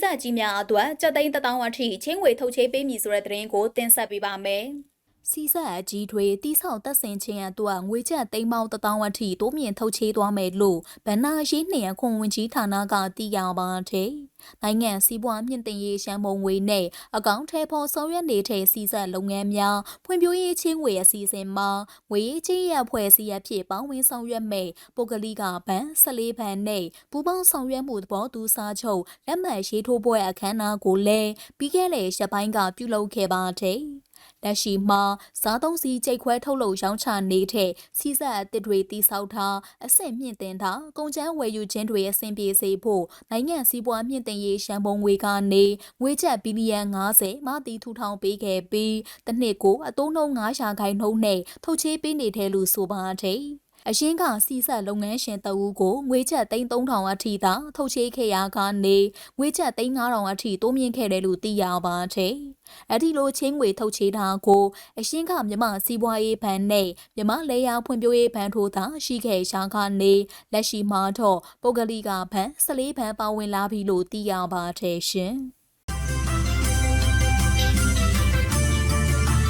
အကြီးများအတွက်ကြက်သိန်းတစ်တောင်းအထိချင်းငွေထုတ်ချေးပေးမည်ဆိုတဲ့သတင်းကိုတင်ဆက်ပေးပါမယ်။စီဆက်အကြီးထွေးတိဆောက်တက်ဆင်ခြင်းအတွက်ငွေကျပ်သိန်းပေါင်းတစ်တောင်းအထိတိုးမြင့်ထုတ်ချေးသွားမယ်လို့ဗန်နာရှိနှင့်ခွန်ဝင်ကြီးဌာနကသိရပါတယ်။ နိုင်ငံစီးပွားမြင့်တင်ရေးရှမ်းပုံငွေနဲ့အကောင့်ထဲပေါ်ဆောင်ရွက်နေတဲ့စီဆက်လုပ်ငန်းများဖွံ့ဖြိုးရေးချင်းငွေအစီအစဉ်မှာငွေရေးချင်းရဖွဲ့စည်းအဖြစ်ပေါင်းဝင်ဆောင်ရွက်မဲ့ပုဂ္ဂလိကဘဏ်14ဘဏ်နဲ့ပူးပေါင်းဆောင်ရွက်မှုသဘောတူစာချုပ်လက်မှတ်ရေးထိုးပွဲအခမ်းအနားကိုလည်းပြီးခဲ့တဲ့ရက်ပိုင်းကပြုလုပ်ခဲ့ပါတယ်။ လက်ရှိမှာစားသုံးစီကြိတ်ခွဲထုတ်လုပ်ရောင်းချနေတဲ့စီးဆက်အသစ်တွေတိစောက်ထားအဆင့်မြင့်တင်ထားကုန်ကျန်းဝယ်ယူခြင်းတွေအဆင်ပြေစေဖို့နိုင်ငံစည်းပွားမြင့်တင်ရေးရှမ်းပုံငွေကနေငွေကျပ်ဘီလီယံ90မှတီထူထောင်ပေးခဲ့ပြီးတစ်နှစ်ကိုအသုံးနှုန်း900ခိုင်နှုန်းနဲ့ထုတ်ချေးပေးနေတယ်လို့ဆိုပါတယ်။ အရင်ကစီဆက်လုပ်ငန်းရှင်တအူးကိုငွေချက်3000အထိသာထုတ်ချေးခဲ့ရကနေငွေချက်3000အထိတိုးမြင့်ခဲ့တယ်လို့သိရပါတယ်။အဲ့ဒီလိုချင်းငွေထုတ်ချေးတာကိုအရင်ကမြမစီးပွားရေးဘဏ်နဲ့မြမလေယာဖွံ့ဖြိုးရေးဘဏ်တို့သာရှိခဲ့ရှာကနေလက်ရှိမှာတော့ပုဂ္ဂလိကဘဏ်14ဘဏ်ပါဝင်လာပြီလို့သိရပါတယ်ရှင်။